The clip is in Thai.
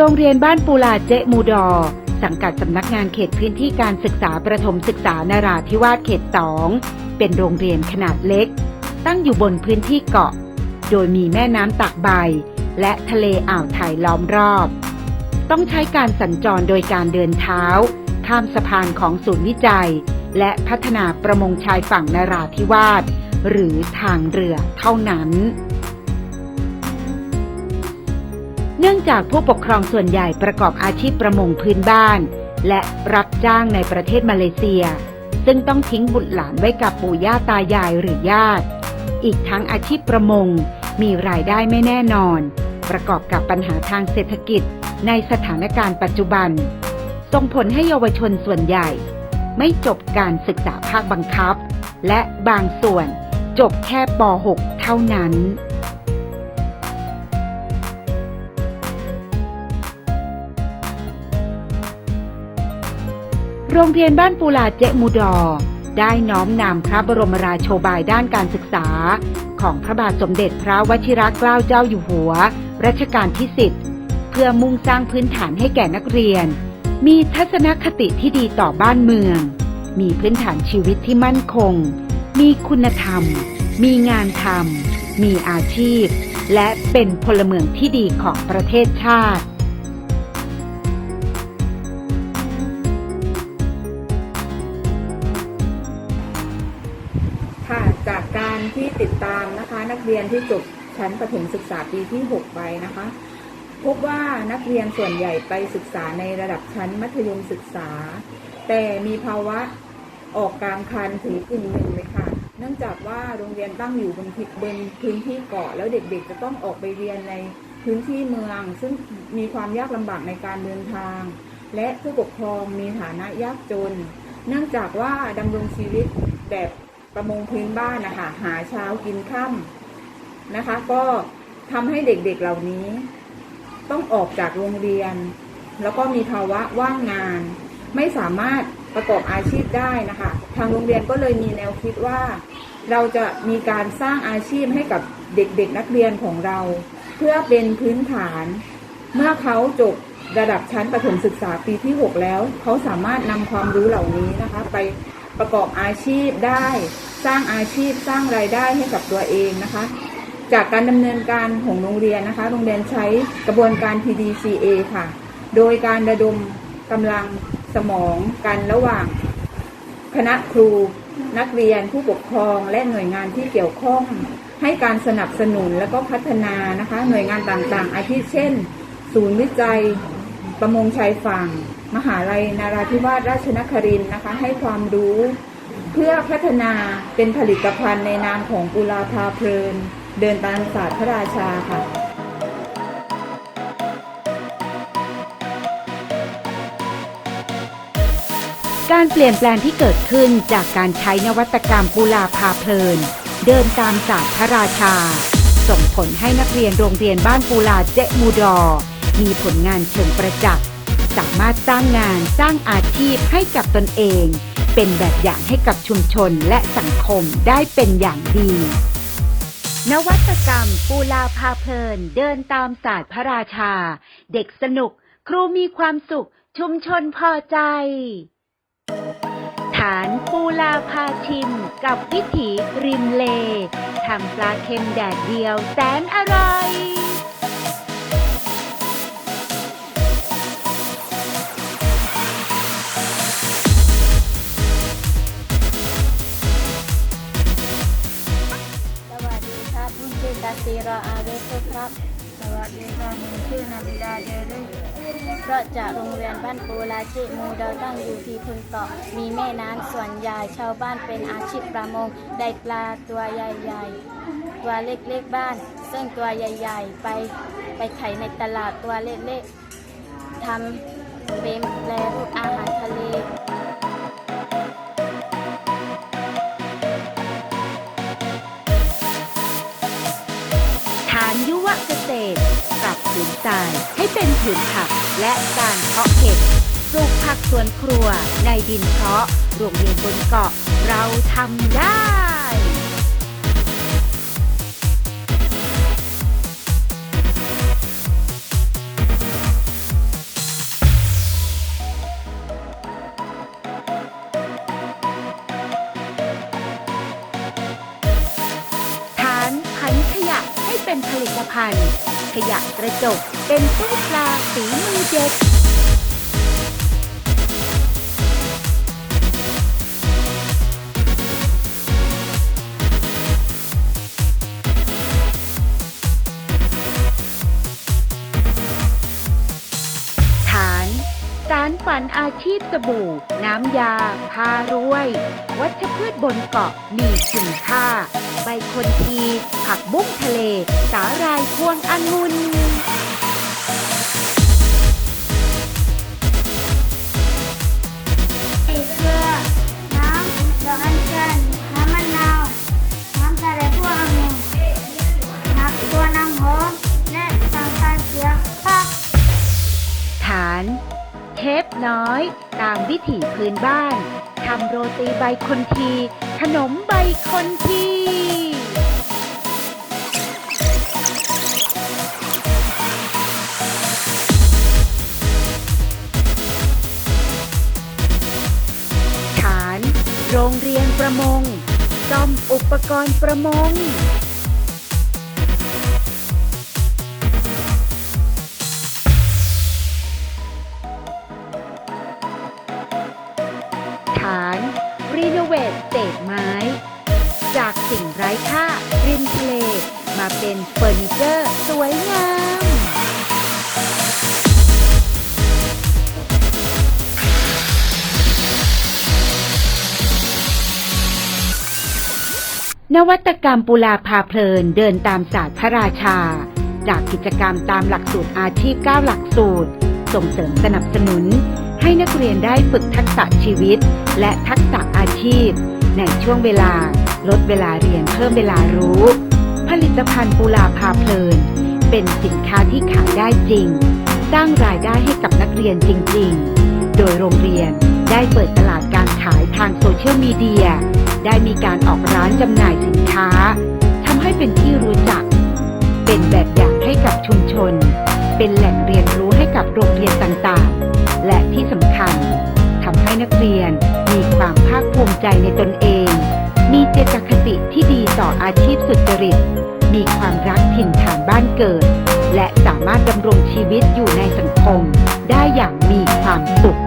โรงเรียนบ้านปูลาเจมูดอ สังกัดสำนักงานเขตพื้นที่การศึกษาประถมศึกษานราธิวาสเขต2เป็นโรงเรียนขนาดเล็ก ตั้งอยู่บนพื้นที่เกาะ โดยมีแม่น้ำตากใบ และทะเลอ่าวไทยล้อมรอบ ต้องใช้การสัญจรโดยการเดินเท้า ข้ามสะพานของศูนย์วิจัย และพัฒนาประมงชายฝั่งนราธิวาสหรือทางเรือเท่านั้น นื่องจากผู้ปกครองส่วนใหญ่ประกอบอาชีพประมงพื้นบ้าน และรับจ้างในประเทศมาเลเซีย ซึ่งต้องทิ้งบุตรหลานไว้กับปู่ย่าตายายหรือญาติ อีกทั้งอาชีพประมงมีรายได้ไม่แน่นอน ประกอบกับปัญหาทางเศรษฐกิจในสถานการณ์ปัจจุบัน ส่งผลให้เยาวชนส่วนใหญ่ ไม่จบการศึกษาภาคบังคับ และบางส่วนจบแค่ป .6 เท่านั้น โรงเรียนบ้านปูลาเจมูดอ ได้น้อมนำพระบรมราโชบายด้านการศึกษา ของพระบาทสมเด็จพระวชิรเกล้าเจ้าอยู่หัว รัชกาลที่10เพื่อมุ่งสร้างพื้นฐานให้แก่นักเรียน มีทัศนคติที่ดีต่อบ้านเมือง มีพื้นฐานชีวิตที่มั่นคง มีคุณธรรม มีงานทำมีอาชีพ และเป็นพลเมืองที่ดีของประเทศชาติ จากการที่ติดตามนะคะ นักเรียนที่จบชั้นประถมศึกษาปีที่ 6 ไปนะคะ พบว่านักเรียนส่วนใหญ่ไปศึกษาในระดับชั้นมัธยมศึกษา แต่มีภาวะออกกลางคันถึงกึ่งหนึ่งเลยค่ะ เนื่องจากว่าโรงเรียนตั้งอยู่บนบนพื้นที่เกาะแล้วเด็กๆ จะต้องออกไปเรียนในพื้นที่เมือง ซึ่งมีความยากลำบากในการเดินทาง และผู้ปกครองมีฐานะยากจน เนื่องจากว่าดำรงชีวิตแบบ ประมงพื้นบ้านนะคะหาเช้ากินค่ำนะคะ ก็ทำให้เด็กๆเหล่านี้ ต้องออกจากโรงเรียน แล้วก็มีภาวะว่างงาน ไม่สามารถประกอบอาชีพได้นะคะ ทางโรงเรียนก็เลยมีแนวคิดว่า เราจะมีการสร้างอาชีพให้กับเด็กๆนักเรียนของเรา เพื่อเป็นพื้นฐาน เมื่อเขาจบระดับชั้นประถมศึกษาปีที่ 6 แล้ว เขาสามารถนำความรู้เหล่านี้นะคะ ไปประกอบอาชีพได้ สร้างอาชีพสร้างรายได้ให้กับตัวเองนะคะ จากการดำเนินการของโรงเรียนนะคะ โรงเรียนใช้กระบวนการ PDCA ค่ะ โดยการระดมกำลังสมองกันระหว่าง คณะครู นักเรียนผู้ปกครองและหน่วยงานที่เกี่ยวข้อง ให้การสนับสนุนและก็พัฒนานะคะ หน่วยงานต่างๆ อาทิเช่น ศูนย์วิจัยประมงชายฝั่ง มหาลัยนาราธิวาสราชนครินทร์นะคะ ให้ความรู้ พื่อพัฒนาเป็นผลิตภัณฑ์ในนามของกุลาภาเพลิน เดินตามศาสตร์พระราชาค่ะการเปลี่ยนแปลงที่เกิดขึ้นจากการใช้นวัตกรรมปูลาพาเพลิน เดินตามศาสตร์พระราชา ส่งผลให้นักเรียนโรงเรียนบ้านปูลาเจมูดอ มีผลงานเชิงประจักษ์ สามารถสร้างงานสร้างอาชีพให้กับตนเอง เป็นแบบอย่างให้กับชุมชนและสังคมได้เป็นอย่างดี นวัตกรรม ปูลาพาเพลิน เดินตามศาสตร์พระราชา เด็กสนุก ครูมีความสุข ชุมชนพอใจ ฐานปูลาพาชิม กับวิถีริมเลทำปลาเค็มแดดเดียวแสนอร่อย ซีรออาเวสุครับ สวัสดีครับผมชื่อนาบิดาเดรุเพราะจากโรงเรียนบ้านปูลาจิมูเราตั้งอยู่ที่พุนเกาะ มีแม่น้ำส่วนใหญ่ชาวบ้านเป็นอาชีพประมง ได้ปลาตัวใหญ่ๆ ตัวเล็กๆบ้าน ซึ่งตัวใหญ่ๆ ไปไปขายในตลาดตัวเล็กๆทำเป็นแปรรูปอาหารทะเล ผืนทรายให้เป็นผืนผักและการเพาะเห็ดปลูกผักสวนครัวในดินเพาะโรงเรียนบนเกาะเราทำได้เป็นผลิตภัณฑ์ ขยะกระจก เป็นตู้ปลาสีมือเด็ก นอาชีพสบู่ น้ำยา พารวย วัชพืชบนเกาะมีคุณค่า ใบคนที ผักบุ้งทะเล สาหร่ายพวงองุ่น น้อย ตามวิถีพื้นบ้านทำโรตีใบคนที ขนมใบคนทีฐาน โรงเรียนประมงซ่อมอุปกรณ์ประมง ร้ค่าริมทะเลมาเป็นเฟอร์นิเจอร์สวยงาม นวัตกรรมปุลาพาเพลินเดินตามศาสตร์พระราชา จากกิจกรรมตามหลักสูตรอาชีพ 9 หลักสูตร ส่งเสริมสนับสนุน ให้นักเรียนได้ฝึกทักษะชีวิต และทักษะอาชีพ ในช่วงเวลา ลดเวลาเรียนเพิ่มเวลารู้ ผลิตภัณฑ์ปุลาพาเพลิน เป็นสินค้าที่ขายได้จริง สร้างรายได้ให้กับนักเรียนจริง ๆ โดยโรงเรียนได้เปิดตลาดการขายทางโซเชียลมีเดีย ได้มีการออกร้านจำหน่ายสินค้าทำให้เป็นที่รู้จัก เป็นแบบอย่างให้กับชุมชน เป็นแหล่งเรียนรู้ให้กับโรงเรียนต่างๆ และที่สำคัญทำให้นักเรียนมีความภาคภูมิใจในตนเอง อาชีพสุจริต มีความรักถิ่นฐานบ้านเกิด และสามารถดำรงชีวิตอยู่ในสังคม ได้อย่างมีความสุข